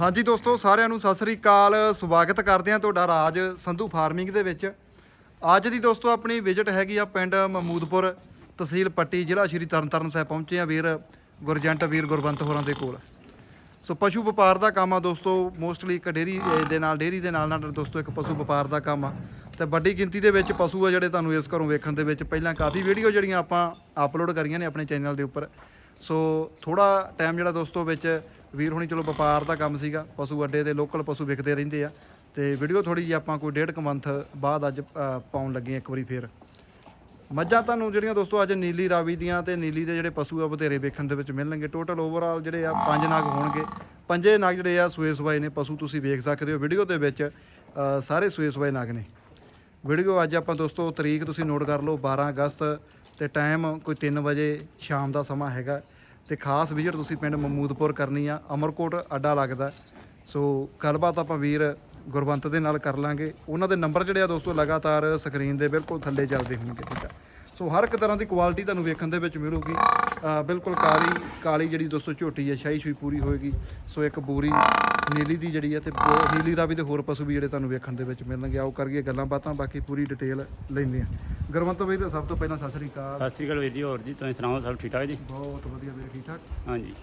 ਹਾਂਜੀ ਦੋਸਤੋ, ਸਾਰਿਆਂ ਨੂੰ ਸਤਿ ਸ੍ਰੀ ਅਕਾਲ। ਸਵਾਗਤ ਕਰਦੇ ਹਾਂ ਤੁਹਾਡਾ ਰਾਜ ਸੰਧੂ ਫਾਰਮਿੰਗ ਦੇ ਵਿੱਚ। ਅੱਜ ਦੀ ਦੋਸਤੋ, ਆਪਣੀ ਵਿਜ਼ਿਟ ਹੈਗੀ ਆ ਪਿੰਡ ਮਹਮੂਦਪੁਰ ਤਹਿਸੀਲ ਪੱਟੀ, ਜ਼ਿਲ੍ਹਾ ਸ਼੍ਰੀ ਤਰਨਤਾਰਨ ਸਾਹਿਬ ਪਹੁੰਚੇ ਆ ਵੀਰ ਗੁਰਜੰਟ ਵੀਰ ਗੁਰਬੰਤ ਹੋਰਾਂ ਦੇ ਕੋਲ। ਸੋ ਪਸ਼ੂ ਵਪਾਰ ਦਾ ਕੰਮ ਆ ਦੋਸਤੋ ਮੋਸਟਲੀ ਇੱਕ ਡੇਰੀ ਦੇ ਨਾਲ, ਡੇਰੀ ਦੇ ਨਾਲ ਨਾਲ ਦੋਸਤੋ, ਇੱਕ ਪਸ਼ੂ ਵਪਾਰ ਦਾ ਕੰਮ ਆ। ਤੇ ਵੱਡੀ ਗਿਣਤੀ ਦੇ ਵਿੱਚ ਪਸ਼ੂ ਆ ਜਿਹੜੇ ਤੁਹਾਨੂੰ ਇਸ ਘਰੋਂ ਵੇਖਣ ਦੇ ਵਿੱਚ ਪਹਿਲਾਂ ਕਾਫੀ ਵੀਡੀਓ ਜਿਹੜੀਆਂ ਆਪਾਂ ਅਪਲੋਡ ਕਰੀਆਂ ਨੇ ਆਪਣੇ ਚੈਨਲ ਦੇ ਉੱਪਰ। ਸੋ ਥੋੜਾ ਟਾਈਮ ਜਿਹੜਾ ਦੋਸਤੋ ਵਿੱਚ ਵੀਰ ਹੁਣੀ ਚਲੋ ਵਪਾਰ ਦਾ ਕੰਮ ਸੀਗਾ, ਪਸ਼ੂ ਅੱਡੇ ਦੇ ਲੋਕਲ ਪਸ਼ੂ ਵਿਕਦੇ ਰਹਿੰਦੇ ਆ। ਤੇ ਵੀਡੀਓ ਥੋੜੀ ਜਿਹੀ ਆਪਾਂ ਕੋਈ ਡੇਢ ਕੁ ਮੰਥ ਬਾਅਦ ਅੱਜ ਪਾਉਣ ਲੱਗੇ ਇੱਕ ਵਾਰੀ ਫੇਰ। ਮੱਝਾਂ ਤੁਹਾਨੂੰ ਜਿਹੜੀਆਂ ਦੋਸਤੋ ਅੱਜ ਨੀਲੀ ਰਾਵੀ ਦੀਆਂ ਤੇ ਨੀਲੀ ਦੇ ਜਿਹੜੇ ਪਸ਼ੂ ਆ ਬਥੇਰੇ ਵੇਖਣ ਦੇ ਵਿੱਚ ਮਿਲਣਗੇ। ਟੋਟਲ ਓਵਰਆਲ ਜਿਹੜੇ ਆ ਪੰਜ ਨਾਗ ਹੋਣਗੇ। ਪੰਜੇ ਨਾਗ ਜਿਹੜੇ ਆ ਸੂਏ ਸਵਾਏ ਨੇ, ਪਸ਼ੂ ਤੁਸੀਂ ਵੇਖ ਸਕਦੇ ਹੋ ਵੀਡੀਓ ਦੇ ਵਿੱਚ ਸਾਰੇ ਸੂਏ ਸਵਾਏ ਨਾਗ ਨੇ। ਵੀਡੀਓ ਅੱਜ ਆਪਾਂ ਦੋਸਤੋ ਤਰੀਕ ਤੁਸੀਂ ਨੋਟ ਕਰ ਲਓ 12 ਅਗਸਤ ਤੇ ਟਾਈਮ ਕੋਈ 3 ਵਜੇ ਸ਼ਾਮ ਦਾ ਸਮਾਂ ਹੈਗਾ। ਤੇ ਖਾਸ ਵਿਜ਼ਿਟ ਤੁਸੀਂ ਪਿੰਡ ਮਮੂਦਪੁਰ ਕਰਨੀ ਆ, ਅਮਰਕੋਟ ਅੱਡਾ ਲੱਗਦਾ। ਸੋ ਗੱਲਬਾਤ ਆਪਾਂ ਵੀਰ ਗੁਰਵੰਤ ਦੇ ਨਾਲ ਕਰ ਲਾਂਗੇ। ਉਹਨਾਂ ਦੇ ਨੰਬਰ ਜਿਹੜੇ ਆ ਦੋਸਤੋ ਲਗਾਤਾਰ ਸਕਰੀਨ ਦੇ ਬਿਲਕੁਲ ਥੱਲੇ ਚੱਲਦੇ ਹੋਣਗੇ, ਠੀਕ ਆ। ਸੋ ਹਰ ਇੱਕ ਤਰ੍ਹਾਂ ਦੀ ਕੁਆਲਿਟੀ ਤੁਹਾਨੂੰ ਵੇਖਣ ਦੇ ਵਿੱਚ ਮਿਲੂਗੀ। ਬਿਲਕੁਲ ਕਾਲੀ ਕਾਲੀ ਜਿਹੜੀ ਦੋਸਤੋ ਝੋਟੀ ਹੈ ਸ਼ਾਹੀ ਸ਼ੂਈ ਪੂਰੀ ਹੋਏਗੀ। ਸੋ ਇੱਕ ਬੂਰੀ ਨੀਲੀ ਦੀ ਜਿਹੜੀ ਹੈ ਤੇ ਨੀਲੀ ਦਾ ਵੀ ਤੇ ਹੋਰ ਪਸ਼ੂ ਵੀ ਜਿਹੜੇ ਤੁਹਾਨੂੰ ਵੇਖਣ ਦੇ ਵਿੱਚ ਮਿਲਣਗੇ। ਆਓ ਕਰੀਏ ਗੱਲਾਂ ਬਾਤਾਂ ਬਾਕੀ ਪੂਰੀ ਡਿਟੇਲ ਲੈਂਦੇ ਆ ਗੁਰਵੰਤ ਵੀਰ ਸਭ ਤੋਂ ਪਹਿਲਾਂ ਸਤਿ ਸ੍ਰੀ ਅਕਾਲ। ਸਤਿ ਸ੍ਰੀ ਅਕਾਲ ਵੀਰ ਜੀ ਹੋਰ ਜੀ ਤੁਸੀਂ ਸੁਣਾਓ ਸਭ ਠੀਕ ਠਾਕ ਜੀ? ਬਹੁਤ ਵਧੀਆ ਵੀਰ ਠੀਕ ਠਾਕ? ਹਾਂਜੀ।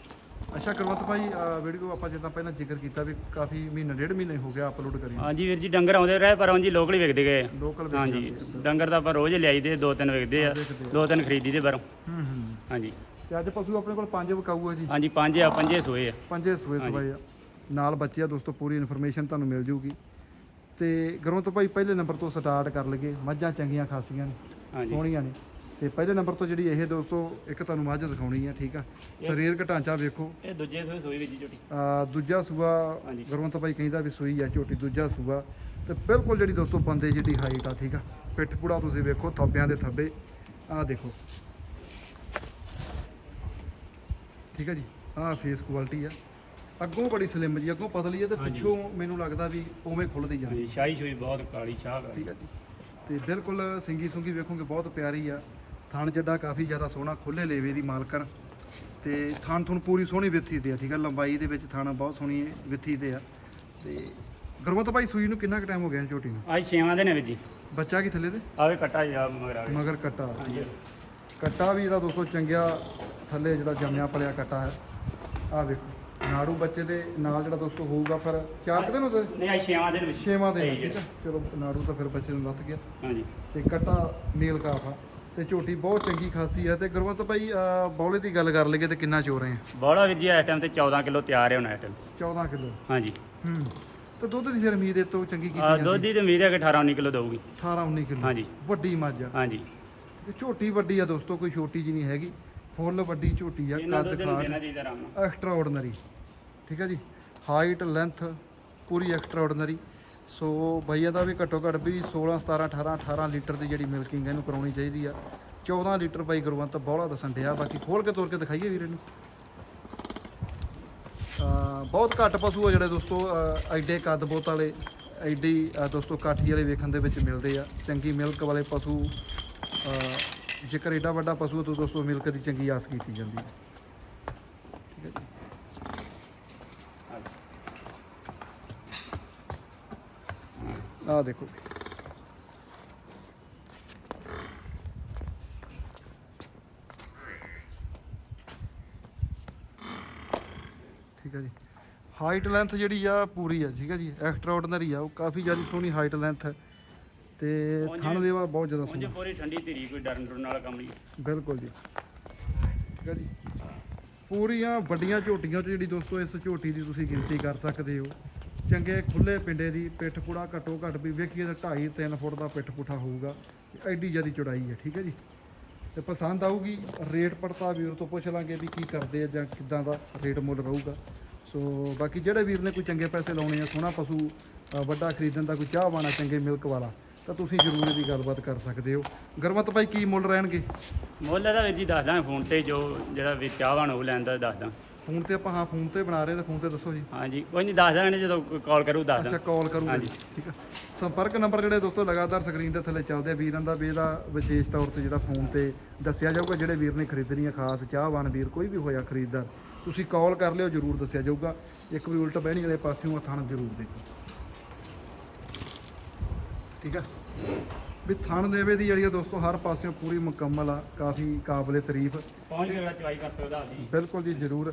ਅੱਛਾ ਗੁਰਵੰਤ ਭਾਈ ਵੀਡੀਓ ਆਪਾਂ ਜਿੱਦਾਂ ਪਹਿਲਾਂ ਜ਼ਿਕਰ ਕੀਤਾ ਵੀ ਕਾਫੀ ਮਹੀਨਾ ਡੇਢ ਮਹੀਨੇ ਹੋ ਗਿਆ ਅਪਲੋਡ ਕਰੀ ਹਾਂਜੀ ਵੀਰ ਜੀ ਡੰਗਰ ਆਉਂਦੇ ਰਹੇ ਪਰ ਉਂਝ ਲੋਕਲ ਹੀ ਵਿਕਦੇ ਗਏ। ਲੋਕਲ ਹਾਂਜੀ ਡੰਗਰ ਤਾਂ ਆਪਾਂ ਰੋਜ਼ ਹੀ ਲਿਆਈਦੇ ਦੋ ਤਿੰਨ ਵਿਕਦੇ ਆ ਦੋ ਤਿੰਨ ਖਰੀਦੀ ਦੇ ਬਾਹਰੋਂ। ਹੂੰ ਹੂੰ। ਹਾਂਜੀ। ਤੇ ਅੱਜ ਪਸ਼ੂ ਆਪਣੇ ਕੋਲ ਪੰਜ ਵਿਕਾਊ ਆ ਜੀ? ਹਾਂਜੀ ਪੰਜ ਆ ਪੰਜੇ ਸੋਏ ਆ। ਪੰਜੇ ਸੂਏ ਸਵਾਏ ਆ। ਨਾਲ ਬੱਚੇ ਆ ਦੋਸਤੋ ਪੂਰੀ ਇਨਫੋਰਮੇਸ਼ਨ ਤੁਹਾਨੂੰ ਮਿਲ ਜੂਗੀ। ਤੇ ਗੁਰਵੰਤ ਭਾਈ ਪਹਿਲੇ ਨੰਬਰ ਤੋਂ ਸਟਾਰਟ ਕਰ ਲਈਏ। ਮੱਝਾਂ ਚੰਗੀਆਂ ਖਾਸੀਆਂ ਨੇ ਹਾਂਜੀ। ਸੋਹਣੀਆਂ ਨੇ। ਤੇ ਪਹਿਲੇ ਨੰਬਰ ਤੋਂ ਜਿਹੜੀ ਇਹ ਦੋਸਤੋ ਇੱਕ ਤੁਹਾਨੂੰ ਮੱਝ ਦਿਖਾਉਣੀ ਆ ਠੀਕ ਆ? ਸਰੀਰਕ ਢਾਂਚਾ ਵੇਖੋ। ਇਹ ਦੂਜੇ ਸੋਏ ਵੀਰ ਜੀ ਝੋਟੀ। ਆ ਦੂਜਾ ਸੂਆ ਹਾਂਜੀ। ਗੁਰਵੰਤ ਭਾਈ ਕਹਿੰਦਾ ਵੀ ਸੂਈ ਆ ਝੋਟੀ ਦੂਜਾ ਸੂਆ। ਤੇ ਬਿਲਕੁਲ ਜਿਹੜੀ ਦੋਸਤੋ ਬੰਦੇ ਜਿਹੜੀ ਹਾਈਟ ਆ ਠੀਕ ਆ? ਪਿੱਠ ਪੂੜਾ ਤੁਸੀਂ ਵੇਖੋ ਥੱਬਿਆਂ ਦੇ ਥੱਬੇ। ਆਹ ਦੇਖੋ। ਠੀਕ ਆ ਜੀ? ਆਹ ਫੇਸ ਕੁਆਲਿਟੀ ਆ। ਅੱਗੋਂ ਬੜੀ ਸਲਿਮ ਜੀ ਅੱਗੋਂ ਪਤਲੀ ਆ ਤੇ ਪਿੱਛੋਂ ਮੈਨੂੰ ਲੱਗਦਾ ਵੀ ਉਵੇਂ ਖੁੱਲਦੀ ਜਾਂਦੀ ਹਾਂਜੀ ਸ਼ਾਹੀ ਸ਼ੋਈ ਬਹੁਤ ਕਾਲੀ ਸ਼ਾਹ ਕਾਲੀ। ਠੀਕ ਆ ਜੀ। ਤੇ ਬਿਲਕੁਲ ਸਿੰਗੀ ਸੁੰਗੀ ਵੇਖੋਗੇ ਬਹੁਤ ਪਿਆਰੀ ਆ। ਥਣ ਜੱਡਾ ਕਾਫੀ ਜ਼ਿਆਦਾ ਸੋਹਣਾ ਖੁੱਲੇ ਲੇਵੇ ਦੀ ਮਾਲਕਣ। ਤੇ ਥਣ ਥਣ ਪੂਰੀ ਸੋਹਣੀ ਵਿੱਥੀ ਤੇ ਆ ਠੀਕ ਆ? ਲੰਬਾਈ ਦੇ ਵਿੱਚ ਥਣ ਬਹੁਤ ਸੋਹਣੀ ਵਿੱਥੀ ਤੇ ਆ। ਤੇ ਗੁਰਮਤ ਭਾਈ ਸੂਈ ਨੂੰ ਕਿੰਨਾ ਕੁ ਟਾਈਮ ਹੋ ਗਿਆ ਝੋਟੀ ਨੂੰ? ਅੱਜ ਛੇਵਾਂ ਦਿਨ ਹੈ ਵੀਰ ਜੀ। ਬੱਚਾ ਕੀ ਥੱਲੇ ਤੇ? ਆਵੇ ਕੱਟਾ ਜਾ ਮਗਰ ਆਵੇ ਮਗਰ ਕੱਟਾ। ਕੱਟਾ ਵੀ ਜਿਹੜਾ ਦੋਸਤੋ ਚੰਗਿਆ ਥੱਲੇ ਜਿਹੜਾ ਜੰਮਿਆ ਪਲਿਆ ਕੱਟਾ ਹੈ। ਆ ਵੇਖੋ। ਨਾੜੂ ਬੱਚੇ ਦੇ ਨਾਲ ਜਿਹੜਾ ਦੋਸਤੋ ਹੋਊਗਾ ਫਿਰ ਚਾਰ ਕੁ ਦਿਨ ਉਹਦੇ ਨਹੀਂ ਅੱਜ ਛੇਵਾਂ ਦਿਨ ਵਿੱਚ। ਛੇਵਾਂ ਦਿਨ ਠੀਕ ਆ ਚਲੋ ਨਾੜੂ ਤਾਂ ਫਿਰ ਬੱਚੇ ਨੂੰ ਲੱਤ ਗਿਆ। ਹਾਂਜੀ। ਤੇ ਕਟਾ ਨੀਲ ਕਾਫਾ ਤੇ ਝੋਟੀ ਬਹੁਤ ਚੰਗੀ ਖਾਸੀ ਹੈ ਤੇ ਗੁਰਵੰਤ ਭਾਈ ਅਹ, ਬੌਲੇ ਦੀ ਗੱਲ ਕਰ ਲਈਏ ਤੇ ਕਿੰਨਾ ਚੋ ਰਹੇ ਆ? ਬੋਲਾ ਵੀਰ ਜੀ ਇਸ ਟਾਈਮ ਤੇ 14 ਕਿਲੋ ਤਿਆਰ ਹੈ ਹੁਣ ਇਸ ਟਾਈਮ 14 ਕਿਲੋ? ਹਾਂਜੀ। ਹੂੰ। ਤੇ ਦੁੱਧ ਦੀ ਫਿਰ ਉਮੀਦ ਇਹ ਤੋਂ ਚੰਗੀ ਕੀਤੀ ਆ ਜਾਂਦੀ? ਦੁੱਧ ਦੀ ਤੇ ਉਮੀਦ ਹੈ ਕਿ 18 19 ਕਿਲੋ ਦਊਗੀ। 18 19 ਕਿਲੋ? ਹਾਂਜੀ। ਵੱਡੀ ਮੱਝ ਆ। ਹਾਂਜੀ। ਤੇ ਝੋਟੀ ਵੱਡੀ ਆ ਦੋਸਤੋ ਕੋਈ ਛੋਟੀ ਜੀ ਨਹੀਂ ਹੈਗੀ। ਫੁੱਲ ਵੱਡੀ ਝੋਟੀ ਆ ਇਹਨਾਂ ਕੱਦ ਨੂੰ ਖਾਦ। ਦੇਣਾ ਚਾਹੀਦਾ ਆਰਾਮ ਨਾਲ ਐਕਸਟਰਾ ਆਰਡੀਨਰੀ ਠੀਕ ਹੈ ਜੀ? ਹਾਈਟ ਲੈਂਥ ਪੂਰੀ ਐਕਸਟਰਾ ਆਰਡੀਨਰੀ ਸੋ ਭਈਆ ਦਾ ਵੀ ਘੱਟੋ ਘੱਟ ਵੀ 16 17 18 18 ਲੀਟਰ ਦੀ ਜਿਹੜੀ ਮਿਲਕਿੰਗ ਇਹਨੂੰ ਕਰਾਉਣੀ ਚਾਹੀਦੀ ਆ। 14 ਲੀਟਰ ਬਾਈ ਗੁਰਵੰਤ ਬੋਲਾ ਦੱਸਣ ਡਿਆ ਬਾਕੀ ਖੋਲ ਕੇ ਤੋਰ ਕੇ ਦਿਖਾਈਏ ਵੀਰ ਅਹ ਬਹੁਤ ਘੱਟ ਪਸ਼ੂ ਆ ਜਿਹੜੇ ਦੋਸਤੋ ਐਡੇ ਕੱਦ ਬੋਤ ਵਾਲੇ ਐਡੀ ਦੋਸਤੋ ਕਾਠੀ ਵਾਲੇ ਵੇਖਣ ਦੇ ਵਿੱਚ ਮਿਲਦੇ ਆ। ਚੰਗੀ ਮਿਲਕ ਵਾਲੇ ਪਸ਼ੂ ਜੇਕਰ ਏਡਾ ਵੱਡਾ ਪਸ਼ੂ ਆ ਤਾਂ ਦੋਸਤੋ ਮਿਲਕ ਦੀ ਚੰਗੀ ਆਸ ਕੀਤੀ ਜਾਂਦੀ ਹੈ। ਠੀਕ ਹੈ ਜੀ ਆਹ ਦੇਖੋ। ਠੀਕ ਹੈ ਜੀ। ਹਾਈਟ ਲੈਂਥ ਜਿਹੜੀ ਆ ਪੂਰੀ ਆ ਠੀਕ ਹੈ ਜੀ। ਐਕਸਟਰਾ ਆਰਡੀਨਰੀ ਆ। ਉਹ ਕਾਫੀ ਜ਼ਿਆਦਾ ਸੋਹਣੀ ਹਾਈਟ ਲੈਂਥ ਹੈ। ਤੇ ਥਣ ਦੇਵਾ ਬਹੁਤ ਜ਼ਿਆਦਾ ਉਂਝ ਸੋਹਣਾ। ਪੂਰੀ ਠੰਡੀ ਧੀਰੀ ਕੋਈ ਡਰਨ ਡਰਨ ਵਾਲਾ ਕੰਮ ਨਹੀਂ। ਬਿਲਕੁਲ ਜੀ। ਠੀਕ ਹੈ ਜੀ। ਪੂਰੀਆਂ ਵੱਡੀਆਂ ਝੋਟੀਆਂ 'ਚ ਜਿਹੜੀ ਦੋਸਤੋ ਇਸ ਝੋਟੀ ਦੀ ਤੁਸੀਂ ਗਿਣਤੀ ਕਰ ਸਕਦੇ ਹੋ। ਚੰਗੇ ਖੁੱਲੇ ਪਿੰਡੇ ਦੀ ਪਿੱਠ ਪੂੜਾ ਘੱਟੋ ਘੱਟ ਵੀ ਵੇਖੀਏ ਤਾਂ 2.5 3 ਫੁੱਟ ਦਾ ਪਿੱਠ ਪੁੱਠਾ ਹੋਊਗਾ। ਐਡੀ ਜ਼ਿਆਦੀ ਚੌੜਾਈ ਹੈ ਠੀਕ ਹੈ ਜੀ। ਤੇ ਪਸੰਦ ਆਊਗੀ ਰੇਟ ਪੜਤਾ ਵੀਰ ਤੋਂ ਪੁੱਛ ਲਾਂਗੇ ਵੀ ਕੀ ਕਰਦੇ ਆ ਜਾਂ ਕਿੱਦਾਂ ਦਾ ਰੇਟ ਮੁੱਲ ਰਹੂਗਾ। ਸੋ ਬਾਕੀ ਜਿਹੜੇ ਵੀਰ ਨੇ ਕੋਈ ਚੰਗੇ ਪੈਸੇ ਲਾਉਣੇ ਆ ਸੋਹਣਾ ਪਸ਼ੂ ਅ, ਵੱਡਾ ਖਰੀਦਣ ਦਾ ਕੋਈ ਚਾਹ ਬਾਣਾ ਚੰਗੇ ਮਿਲਕ ਵਾਲਾ ਤਾਂ ਤੁਸੀਂ ਜ਼ਰੂਰ ਇਹਦੀ ਗੱਲਬਾਤ ਕਰ ਸਕਦੇ ਹੋ। ਗਰਮਤ ਭਾਈ ਕੀ ਮੁੱਲ ਰਹਿਣਗੇ? ਮੁੱਲ ਇਹਦਾ ਵੀਰ ਜੀ ਦੱਸਦਾ ਫੋਨ ਤੇ ਜੋ ਜਿਹੜਾ ਵਿੱਚ ਚਾਹਵਾਨ ਉਹ ਲੈਂਦਾ ਦੱਸਦਾ ਫੋਨ ਤੇ ਆਪਾਂ ਹਾਂ ਫੋਨ ਤੇ ਬਣਾ ਰਹੇ ਤਾਂ ਫੋਨ ਤੇ ਦੱਸੋ ਜੀ। ਹਾਂਜੀ ਕੋਈ ਨਹੀਂ ਦੱਸ ਦਾਂਗੇ ਜਦੋਂ ਕਾਲ ਕਰੂ ਦੱਸ ਅੱਛਾ ਦਾਂ। ਕਾਲ ਕਰੂਗਾ। ਜੀ ਠੀਕ ਆ। ਸੰਪਰਕ ਨੰਬਰ ਜਿਹੜੇ ਦੋਸਤੋ ਲਗਾਤਾਰ ਸਕਰੀਨ ਦੇ ਥੱਲੇ ਚੱਲਦੇ ਆ। ਵੀਰਾਂ ਦਾ ਵੀ ਇਹਦਾ ਵਿਸ਼ੇਸ਼ ਤੌਰ ਤੇ ਜਿਹੜਾ ਫੋਨ ਤੇ ਦੱਸਿਆ ਜਾਊਗਾ ਜਿਹੜੇ ਵੀਰ ਨੇ ਖਰੀਦਣੀ ਆ ਖਾਸ ਚਾਹਵਾਨ ਵੀਰ ਕੋਈ ਵੀ ਹੋਇਆ ਖਰੀਦਦਾਰ ਤੁਸੀਂ ਕਾਲ ਕਰ ਲਿਓ ਜਰੂਰ ਦੱਸਿਆ ਜਾਊਗਾ। ਇੱਕ ਵੀ ਉਲਟ ਬਹਿਣੀ ਵਾਲੇ ਪਾਸਿਓਂ ਥਣ ਜ਼ਰੂਰ ਦੇਖੋ। ਠੀਕ ਆ। ਵੀ ਥਣ ਦੇਵੇ ਦੀ ਜਿਹੜੀ ਆ ਦੋਸਤੋ ਹਰ ਪਾਸਿਓਂ ਪੂਰੀ ਮੁਕੰਮਲ ਆ ਕਾਫੀ ਕਾਬਲੇ ਤਾਰੀਫ। ਪਹੁੰਚ ਕੇ ਚਵਾਈ ਕਰ ਸਕਦਾ ਜੀ ਬਿਲਕੁਲ ਜੀ ਜ਼ਰੂਰ।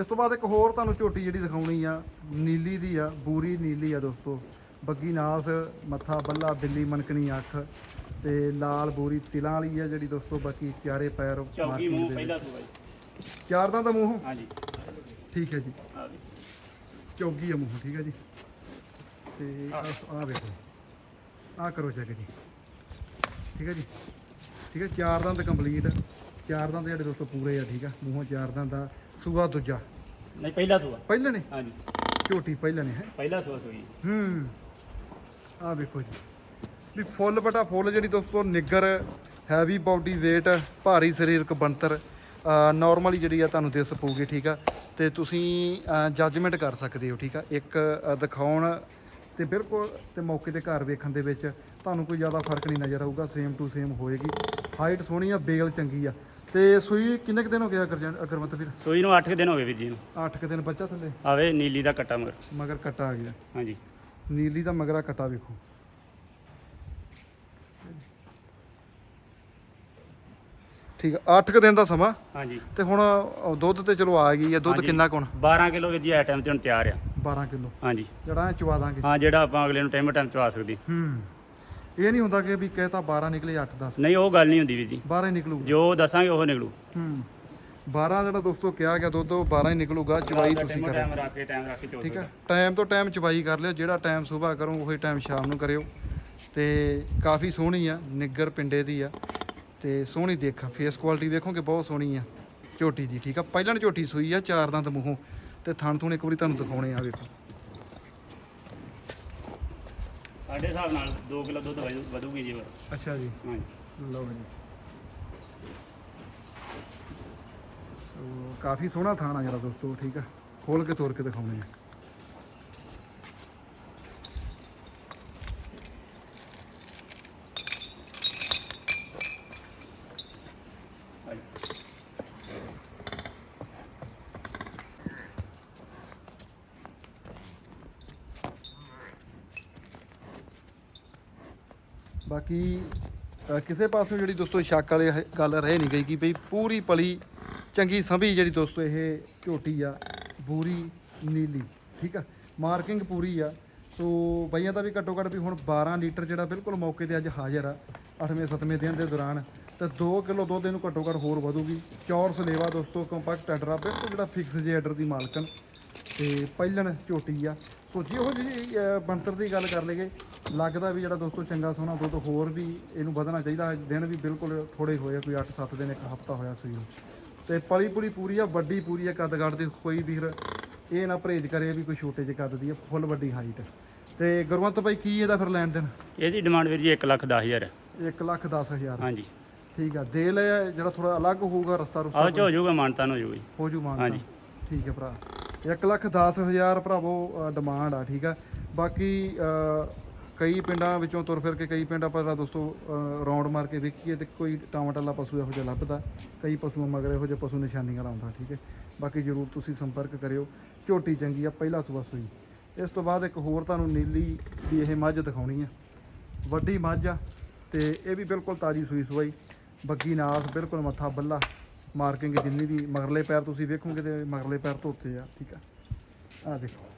ਇਸ ਤੋਂ ਬਾਅਦ ਇੱਕ ਹੋਰ ਤੁਹਾਨੂੰ ਝੋਟੀ ਜਿਹੜੀ ਦਿਖਾਉਣੀ ਆ ਨੀਲੀ ਦੀ ਆ ਬੂਰੀ ਨੀਲੀ ਆ ਦੋਸਤੋ। ਬੱਗੀ ਨਾਸ ਮੱਥਾ ਬੱਲਾ ਬਿੱਲੀ ਮਣਕਣੀ ਅੱਖ ਤੇ ਲਾਲ ਬੂਰੀ ਤਿਲਾਂ ਵਾਲੀ ਆ ਜਿਹੜੀ ਦੋਸਤੋ ਬਾਕੀ ਚਾਰੇ ਪੈਰ ਚੌਕੀ ਮੂੰਹ ਦੇ ਪਹਿਲਾ। ਸੂਆ ਜੀ ਚਾਰ ਦਾ ਤਾਂ ਮੂੰਹ? ਹਾਂਜੀ। ਠੀਕ ਹੈ ਜੀ। ਚੌਗੀ ਆ ਮੂੰਹ ਠੀਕ ਹੈ ਜੀ। ਤੇ ਆ ਵੇਖੋ। ਆ ਕਰੋ ਚੈੱਕ ਜੀ। ਠੀਕ ਹੈ ਜੀ? ਠੀਕ ਹੈ ਚਾਰ ਦੰਦ ਕੰਪਲੀਟ ਚਾਰ ਦੰਦ ਜਿਹੜੇ ਦੋਸਤੋ ਪੂਰੇ ਆ ਠੀਕ ਆ? ਮੂੰਹੋਂ ਚਾਰ ਦੰਦ ਦਾ ਸੂਆ ਦੂਜਾ। ਨਹੀਂ ਪਹਿਲਾ ਸੂਆ। ਪਹਿਲੇ ਨੇ? ਹਾਂਜੀ। ਝੋਟੀ ਪਹਿਲੇ ਨੇ ਹੈ? ਪਹਿਲਾ ਸੂਆ ਸੂਈ ਹੂੰ। ਆ ਵੇਖੋ ਜੀ। ਵੀ ਫੁੱਲ ਬਟਾ ਫੁੱਲ ਜਿਹੜੀ ਦੋਸਤੋ ਨਿੱਗਰ ਹੈਵੀ ਬਾਡੀ weight ਭਾਰੀ ਸਰੀਰਕ ਬਣਤਰ ਨਾਰਮਲੀ ਜਿਹੜੀ ਆ ਤੁਹਾਨੂੰ ਦਿਸ ਪਊਗੀ ਠੀਕ ਆ? ਤੇ ਤੁਸੀਂ ਜੱਜਮੈਂਟ ਕਰ ਸਕਦੇ ਹੋ ਠੀਕ ਆ? ਇੱਕ ਦਿਖਾਉਣ ਤੇ ਬਿਲਕੁਲ ਤੇ ਮੌਕੇ ਤੇ ਘਰ ਵੇਖਣ ਦੇ ਵਿੱਚ ਤੁਹਾਨੂੰ ਕੋਈ ਜ਼ਿਆਦਾ ਫ਼ਰਕ ਨਹੀਂ ਨਜ਼ਰ ਆਊਗਾ ਸੇਮ ਟੂ ਸੇਮ ਹੋਏਗੀ। ਹਾਈਟ ਸੋਹਣੀ ਆ ਬੇਲ ਚੰਗੀ ਆ। ਤੇ ਸੂਈ ਕਿੰਨੇ ਕੁ ਦਿਨ ਹੋ ਗਿਆ ਅਗਰਮਤ ਵੀਰ? ਸੂਈ ਨੂੰ 8 ਦਿਨ ਹੋ ਗਏ ਵੀਰ ਜੀ ਨੂੰ। 8 ਕੁ ਦਿਨ ਬੱਚਾ ਥੱਲੇ? ਆਵੇ ਨੀਲੀ ਦਾ ਕੱਟਾ ਮਗਰ। ਮਗਰ ਕੱਟਾ ਆ ਗਿਆ। ਹਾਂਜੀ। ਨੀਲੀ ਦਾ ਮਗਰਾ ਕੱਟਾ ਵੇਖੋ। ਠੀਕ ਆ 8 ਕੁ ਦਿਨ ਦਾ ਸਮਾਂ। ਹਾਂਜੀ। ਤੇ ਹੁਣ ਦੁੱਧ ਤੇ ਚਲੋ ਆ ਗਈ ਆ ਦੁੱਧ। ਕਿੰਨਾ ਕੁਣ 12 ਕਿਲੋ ਵੀਰ ਜੀ ਟਾਈਮ ਤੇ ਹੁਣ ਤਿਆਰ ਆ। 12 ਕਿਲੋ। ਹਾਂਜੀ। ਜਿਹੜਾ ਐਂ ਚਵਾ ਦਾਂਗੇ। ਹਾਂ ਜਿਹੜਾ ਆਪਾਂ ਅਗਲੇ ਨੂੰ ਟਾਈਮ ਟਾਈਮ ਚਵਾ ਸਕਦੇ। ਹੂੰ। ਇਹ ਨਹੀਂ ਹੁੰਦਾ ਕਿ ਵੀ ਕਹਿਤਾ 12 ਨਿਕਲੇ 8 10 ਨਹੀਂ ਉਹ ਗੱਲ ਨਹੀਂ ਹੁੰਦੀ ਵੀਰ ਜੀ। 12 ਹੀ ਨਿਕਲੂਗਾ। ਜੋ ਦੱਸਾਂਗੇ ਉਹ ਨਿਕਲੂ। ਹੂੰ। 12 ਜਿਹੜਾ ਦੋਸਤੋ ਕਿਹਾ ਗਿਆ ਦੁੱਧ ਉਹ 12 ਹੀ ਨਿਕਲੂਗਾ ਚਵਾਈ ਤੁਸੀਂ ਕਰੋ ਟਾਈਮ ਰੱਖ ਕੇ ਟਾਈਮ ਰੱਖ ਕੇ ਚੋ ਠੀਕ ਹੈ ਟਾਈਮ ਤੋਂ ਟਾਈਮ ਚਵਾਈ ਕਰ ਲਿਓ ਜਿਹੜਾ ਟਾਈਮ ਸਵੇਰ ਕਰੋ ਉਹੀ ਟਾਈਮ ਸ਼ਾਮ ਨੂੰ ਕਰਿਓ। ਤੇ ਕਾਫੀ ਸੋਹਣੀ ਆ ਨਿੱਗਰ ਪਿੰਡੇ ਦੀ ਆ। ਤੇ ਸੋਹਣੀ ਦੇਖਾ ਫੇਸ ਕੁਆਲਿਟੀ ਵੇਖੋਗੇ ਬਹੁਤ ਸੋਹਣੀ ਆ। ਝੋਟੀ ਦੀ ਠੀਕ ਆ? ਪਹਿਲਾਂ ਝੋਟੀ ਸੂਈ ਆ ਚਾਰ ਦੰਦ ਮੂੰਹੋਂ। ਤੇ ਥਣ ਥੁਣ ਇੱਕ ਵਾਰੀ ਤੁਹਾਨੂੰ ਦਿਖਾਉਣੇ ਆ ਵੇਖੋ। ਸਾਡੇ ਹਿਸਾਬ ਨਾਲ 2 ਕਿਲੋ ਦੁੱਧ ਵਧੂ- ਵਧੂਗੀ ਜੀ। ਹੋਰ ਅੱਛਾ ਜੀ। ਹਾਂਜੀ। ਲਓ ਜੀ। ਸੋ ਕਾਫੀ ਸੋਹਣਾ ਥਾਣ ਜਿਹੜਾ ਦੋਸਤੋ ਠੀਕ ਆ? ਖੋਲ ਕੇ ਤੋੜ ਕੇ ਦਿਖਾਉਣੇ ਆ। ਕਿ ਅ, ਕਿਸੇ ਪਾਸੋਂ ਜਿਹੜੀ ਦੋਸਤੋ ਸ਼ੱਕ ਵਾਲੀ ਇਹ ਗੱਲ ਰਹਿ ਨਹੀਂ ਗਈ ਕਿ ਭਈ ਪੂਰੀ ਪਲੀ ਚੰਗੀ ਸੰਭੀ ਜਿਹੜੀ ਦੋਸਤੋ ਇਹ ਝੋਟੀ ਆ ਬੂਰੀ ਨੀਲੀ ਠੀਕ ਆ? ਮਾਰਕਿੰਗ ਪੂਰੀ ਆ। ਸੋ ਬਈਆਂ ਦਾ ਵੀ ਘੱਟੋ ਘੱਟ ਵੀ ਹੁਣ 12 ਲੀਟਰ ਜਿਹੜਾ ਬਿਲਕੁਲ ਮੌਕੇ ਤੇ ਅੱਜ ਹਾਜ਼ਰ ਆ 8ਵੇਂ 7ਵੇਂ ਦਿਨ ਦੇ ਦੌਰਾਨ। ਤੇ 2 ਕਿਲੋ ਦੁੱਧ ਇਹਨੂੰ ਘੱਟੋ ਘੱਟ ਹੋਰ ਵਧੂਗੀ। ਚੌਰਸ ਲੇਵਾ ਦੋਸਤੋ ਕੰਪੈਕਟ ਆਰਡਰ ਬਿਲਕੁਲ ਜਿਹੜਾ ਫਿਕਸ ਜੇ ਆਰਡਰ ਦੀ ਮਾਲਕਨ ਤੇ ਪਹਿਲਣ ਝੋਟੀ ਆ। ਸੋ ਜਿਹੋ ਜਿਹੀ ਅ, ਬਣਤਰ ਦੀ ਗੱਲ ਕਰ ਲਈਏ ਲੱਗਦਾ ਵੀ ਜਿਹੜਾ ਦੋਸਤੋ ਚੰਗਾ ਸੋਹਣਾ ਦੁੱਧ ਹੋਰ ਵੀ ਇਹਨੂੰ ਵਧਣਾ ਚਾਹੀਦਾ ਦਿਨ ਵੀ ਬਿਲਕੁਲ ਥੋੜੇ ਹੋਏ ਕੋਈ 8-7 ਦਿਨ ਇੱਕ ਹਫਤਾ ਹੋਇਆ ਸੂਈ ਨੂੰ। ਤੇ ਪਲੀ ਪੁਲੀ ਪੂਰੀ ਆ ਵੱਡੀ ਪੂਰੀ ਆ ਕੱਦ ਕੱਦ ਦੀ ਕੋਈ ਵੀਰ ਇਹ ਨਾ ਪਰਹੇਜ ਕਰੇ ਵੀ ਕੋਈ ਛੋਟੇ ਜਿਹੇ ਕੱਦ ਦੀ ਆ ਫੁੱਲ ਵੱਡੀ ਹਾਈਟ ਤੇ ਗੁਰਵੰਤ ਭਾਈ ਕੀ ਇਹਦਾ ਫਿਰ ਲੈਣ ਦੇਣ? ਇਹਦੀ ਡਿਮਾਂਡ ਵੀਰ ਜੀ 1 ਲੱਖ 10 ਹਜ਼ਾਰ। ਹੈ 1 ਲੱਖ 10 ਹਜ਼ਾਰ। ਹਾਂਜੀ। ਠੀਕ ਆ ਦੇ ਲੈ ਜਿਹੜਾ ਥੋੜਾ ਅਲੱਗ ਹੋਊਗਾ ਰਸਤਾ ਰੁਸਤਾ ਆਹ ਚ ਹੋ ਜਾਊਗਾ ਮਾਨਤਾਨ ਹੋ ਜਾਊਗਾ। ਹੋ ਜੂ ਮਾਨਤਾ। ਹਾਂਜੀ। ਠੀਕ ਹੈ ਭਰਾ। 1 ਲੱਖ 10 ਹਜ਼ਾਰ ਭਰਾਵੋ ਡਿਮਾਂਡ ਆ ਠੀਕ ਆ। ਬਾਕੀ ਕਈ ਪਿੰਡਾਂ ਵਿੱਚੋਂ ਤੁਰ ਫਿਰ ਕੇ ਕਈ ਪਿੰਡ ਆਪਾਂ ਜਿਹੜਾ ਦੋਸਤੋ ਰੌਂਡ ਮਾਰ ਕੇ ਵੇਖੀਏ ਤੇ ਕੋਈ ਟਾਵਟਾਲਾ ਪਸ਼ੂ ਇਹੋ ਜਿਹਾ ਲੱਭਦਾ। ਕਈ ਪਸ਼ੂਆਂ ਮਗਰ ਇਹੋ ਜਿਹੇ ਪਸ਼ੂ ਨਿਸ਼ਾਨੀਆਂ ਲਾਉਂਦਾ, ਠੀਕ ਹੈ? ਬਾਕੀ ਜਰੂਰ ਤੁਸੀਂ ਸੰਪਰਕ ਕਰਿਓ। ਝੋਟੀ ਚੰਗੀ ਆ, ਪਹਿਲਾ ਸੂਆ ਸੂਈ। ਇਸ ਤੋਂ ਬਾਅਦ ਇੱਕ ਹੋਰ ਤੁਹਾਨੂੰ ਨੀਲੀ ਦੀ ਇਹ ਮੱਝ ਦਿਖਾਉਣੀ ਆ। ਵੱਡੀ ਮੱਝ ਆ ਤੇ ਇਹ ਵੀ ਬਿਲਕੁਲ ਤਾਜੀ ਸੂਈ ਸੂਈ ਬੱਗੀ ਨਾਸ, ਬਿਲਕੁਲ ਮੱਥਾ ਬੱਲਾ। ਮਾਰਕਿੰਗ ਜਿੰਨੀ ਵੀ ਮਗਰਲੇ ਪੈਰ ਤੁਸੀਂ ਵੇਖੋਗੇ ਤੇ ਮਗਰਲੇ ਪੈਰ ਧੋਤੇ ਆ, ਠੀਕ ਆ। ਆ ਦੇਖੋ।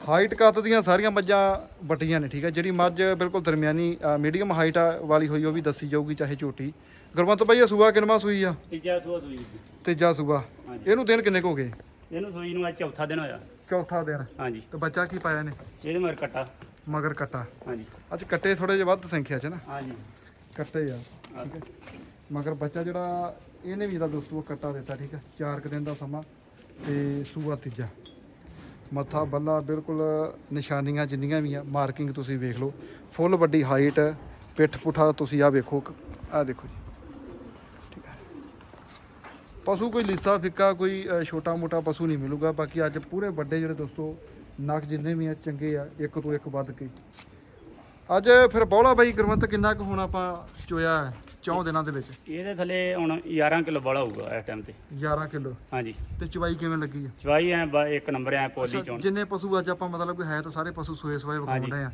ਹਾਈਟ ਕੱਦ ਦੀਆਂ ਸਾਰੀਆਂ ਮੱਝਾਂ ਵੱਡੀਆਂ ਨੇ ਠੀਕ ਆ ਜਿਹੜੀ ਮੱਝ ਬਿਲਕੁਲ ਦਰਮਿਆਨੀ ਮੀਡੀਅਮ ਹਾਈਟ ਵਾਲੀ ਹੋਈ ਉਹ ਵੀ ਦੱਸੀ ਜਾਊਗੀ ਚਾਹੇ ਛੋਟੀ ਗੁਰਮਤ ਭਾਈ ਇਹ ਸੂਆ ਕਿਨਵਾ ਸੂਈ ਆ? ਤੀਜਾ ਸੂਆ ਸੂਈ ਤੀਜਾ ਸੂਆ। ਇਹਨੂੰ ਦਿਨ ਕਿੰਨੇ ਕੁ ਹੋ ਗਏ? ਇਹਨੂੰ ਸੂਈ ਨੂੰ ਅੱਜ ਚੌਥਾ ਦਿਨ ਹੋਇਆ। ਚੌਥਾ ਦਿਨ। ਹਾਂਜੀ। ਤੇ ਬੱਚਾ ਕੀ ਪਾਇਆ ਨੇ ਇਹਦੇ ਮਗਰ ਕੱਟਾ। ਮਗਰ ਕੱਟਾ। ਹਾਂਜੀ। ਅੱਜ ਕੱਟੇ ਥੋੜੇ ਜਿਹਾ ਵੱਧ ਸੰਖਿਆ ਚ ਨਾ। ਹਾਂਜੀ। ਕੱਟੇ ਆ। ਠੀਕ ਹੈ। ਮਗਰ ਬੱਚਾ ਜਿਹੜਾ ਇਹਨੇ ਵੀ ਇਹਦਾ ਦੋਸਤੋ ਕੱਟਾ ਦਿੱਤਾ ਠੀਕ ਹੈ? ਚਾਰ ਕੁ ਦਿਨ ਦਾ ਸਮਾਂ ਤੇ ਸੂਆ ਤੀਜਾ। ਮੱਥਾ ਬੱਲਾ ਬਿਲਕੁਲ ਨਿਸ਼ਾਨੀਆਂ ਜਿੰਨੀਆਂ ਵੀ ਆ, ਮਾਰਕਿੰਗ ਤੁਸੀਂ ਵੇਖ ਲਓ। ਫੁੱਲ ਵੱਡੀ ਹਾਈਟ, ਪਿੱਠ ਪੁੱਠਾ ਤੁਸੀਂ ਆ ਵੇਖੋ ਆ ਦੇਖੋ ਜੀ। ਠੀਕ ਹੈ। ਪਸ਼ੂ ਕੋਈ ਲੀਸਾ ਫਿੱਕਾ, ਕੋਈ ਛੋਟਾ ਮੋਟਾ ਪਸ਼ੂ ਨਹੀਂ ਮਿਲੂਗਾ। ਬਾਕੀ ਅੱਜ ਪੂਰੇ ਵੱਡੇ ਜਿਹੜੇ ਦੋਸਤੋ ਨਗ ਜਿੰਨੇ ਵੀ ਆ, ਚੰਗੇ ਆ, ਇੱਕ ਤੋਂ ਇੱਕ ਵੱਧ ਕੇ। ਅੱਜ ਫਿਰ ਬੌਲਾ ਬਾਈ, ਗੁਰਮਤ, ਕਿੰਨਾ ਕੁ ਹੁਣ ਆਪਾਂ ਚੋਇਆ ਹੈ? ਚੌਂ ਦਿਨਾਂ ਦੇ ਵਿੱਚ? ਇਹਦੇ ਥੱਲੇ ਹੁਣ 11 ਕਿਲੋ ਬੜਾ ਹੋਊਗਾ ਇਸ ਟਾਈਮ ਤੇ। 11 ਕਿਲੋ? ਹਾਂਜੀ। ਤੇ ਚਵਾਈ ਕਿਵੇਂ ਲੱਗੀ ਆ? ਚਵਾਈ ਐ ਇੱਕ ਨੰਬਰ ਐ ਪੋਲੀ ਚੋਂ। ਜਿੰਨੇ ਪਸ਼ੂ ਅੱਜ ਆਪਾਂ ਮਤਲਬ ਕਿ ਹੈ ਤਾਂ ਸਾਰੇ ਪਸ਼ੂ ਸੋਏ ਸਵਾਏ ਵਿਖਾਉਂਦੇ ਆ।